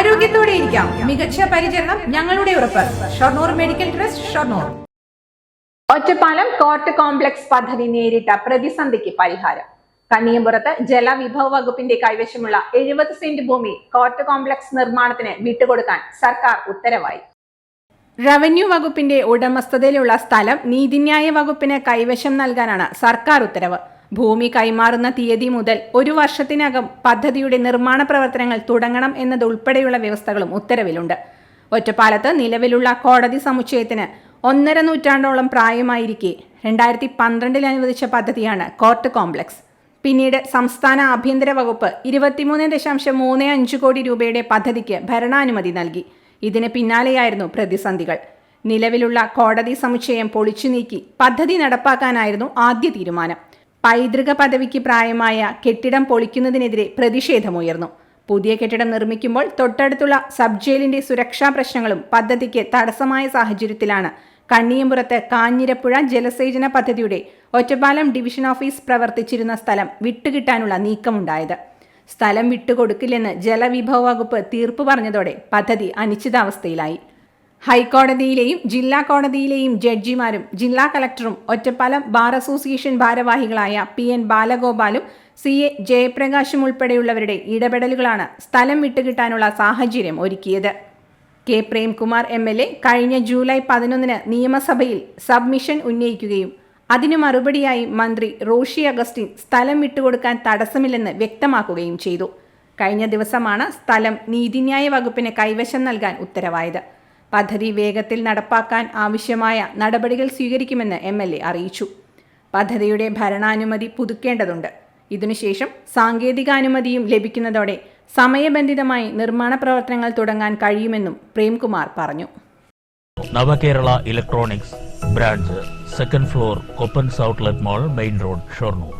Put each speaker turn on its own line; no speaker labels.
ആരോഗ്യത്തോടെ ഇരിക്കാം. മികച്ച പരിചരണം ഞങ്ങളുടെ ഉറപ്പ്. Shoranur medical trust Shoranur.
Ottapalam court complex പദ്ധതി നേരിട്ട പ്രതിസന്ധിക്ക് പരിഹാരം. കണ്ണിയമ്പുറത്ത് ജലവിഭവ വകുപ്പിന്റെ കൈവശമുള്ള എഴുപത് സെന്റ് ഭൂമി കോർട്ട് കോംപ്ലക്സ് നിർമ്മാണത്തിന് വിട്ടുകൊടുക്കാൻ സർക്കാർ ഉത്തരവായി. റവന്യൂ വകുപ്പിന്റെ ഉടമസ്ഥതയിലുള്ള സ്ഥലം നീതിന്യായ വകുപ്പിന് കൈവശം നൽകാനാണ് സർക്കാർ ഉത്തരവ്. ഭൂമി കൈമാറുന്ന തീയതി മുതൽ ഒരു വർഷത്തിനകം പദ്ധതിയുടെ നിർമ്മാണ പ്രവർത്തനങ്ങൾ തുടങ്ങണം എന്നതുൾപ്പെടെയുള്ള വ്യവസ്ഥകളും ഉത്തരവിലുണ്ട്. ഒറ്റപ്പാലത്ത് നിലവിലുള്ള കോടതി സമുച്ചയത്തിന് ഒന്നര നൂറ്റാണ്ടോളം പ്രായമായിരിക്കെ രണ്ടായിരത്തി പന്ത്രണ്ടിൽ അനുവദിച്ച പദ്ധതിയാണ് കോർട്ട് കോംപ്ലക്സ്. പിന്നീട് സംസ്ഥാന ആഭ്യന്തര വകുപ്പ് ഇരുപത്തിമൂന്ന് ദശാംശം മൂന്ന് അഞ്ച് കോടി രൂപയുടെ പദ്ധതിക്ക് ഭരണാനുമതി നൽകി. ഇതിന് പിന്നാലെയായിരുന്നു പ്രതിസന്ധികൾ. നിലവിലുള്ള കോടതി സമുച്ചയം പൊളിച്ചു നീക്കി പദ്ധതി നടപ്പാക്കാനായിരുന്നു ആദ്യ തീരുമാനം. പൈതൃക പദവിക്ക് പ്രായമായ കെട്ടിടം പൊളിക്കുന്നതിനെതിരെ പ്രതിഷേധമുയർന്നു. പുതിയ കെട്ടിടം നിർമ്മിക്കുമ്പോൾ തൊട്ടടുത്തുള്ള സബ് ജയിലിന്റെ സുരക്ഷാ പ്രശ്നങ്ങളും പദ്ധതിക്ക് തടസ്സമായ സാഹചര്യത്തിലാണ്. കണ്ണിയമ്പുറത്ത് കാഞ്ഞിരപ്പുഴ ജലസേചന പദ്ധതിയുടെ ഒറ്റപ്പാലം ഡിവിഷൻ ഓഫീസ് പ്രവർത്തിച്ചിരുന്ന സ്ഥലം വിട്ടുകിട്ടാനുള്ള നീക്കമുണ്ടായത്. സ്ഥലം വിട്ടുകൊടുക്കില്ലെന്ന് ജലവിഭവ വകുപ്പ് തീർപ്പ് പറഞ്ഞതോടെ പദ്ധതി അനിശ്ചിതാവസ്ഥയിലായി. ഹൈക്കോടതിയിലെയും ജില്ലാ കോടതിയിലെയും ജഡ്ജിമാരും ജില്ലാ കളക്ടറും ഒറ്റപ്പാലം ബാർ അസോസിയേഷൻ ഭാരവാഹികളായ പി എൻ ബാലഗോപാലും സി എ ജയപ്രകാശും ഉൾപ്പെടെയുള്ളവരുടെ ഇടപെടലുകളാണ് സ്ഥലം വിട്ടുകിട്ടാനുള്ള സാഹചര്യം ഒരുക്കിയത്. K Premkumar M L A കഴിഞ്ഞ ജൂലൈ പതിനൊന്നിന് നിയമസഭയിൽ സബ്മിഷൻ ഉന്നയിക്കുകയും അതിനു മറുപടിയായി മന്ത്രി റോഷി അഗസ്റ്റിൻ സ്ഥലം വിട്ടുകൊടുക്കാൻ തടസ്സമില്ലെന്ന് വ്യക്തമാക്കുകയും ചെയ്തു. കഴിഞ്ഞ ദിവസമാണ് സ്ഥലം നീതിന്യായ വകുപ്പിന് കൈവശം നൽകാൻ ഉത്തരവായത്. പദ്ധതി വേഗത്തിൽ നടപ്പാക്കാൻ ആവശ്യമായ നടപടികൾ സ്വീകരിക്കുമെന്ന് എം എൽ എ അറിയിച്ചു. പദ്ധതിയുടെ ഭരണാനുമതി പുതുക്കേണ്ടതുണ്ട്. ഇതിനുശേഷം സാങ്കേതികാനുമതിയും ലഭിക്കുന്നതോടെ സമയബന്ധിതമായി നിർമ്മാണ പ്രവർത്തനങ്ങൾ തുടങ്ങാൻ കഴിയുമെന്നും പ്രേംകുമാർ പറഞ്ഞു.
Navakerala electronics branch second floor കൊപ്പൻസ് outlet mall main road Shoranur.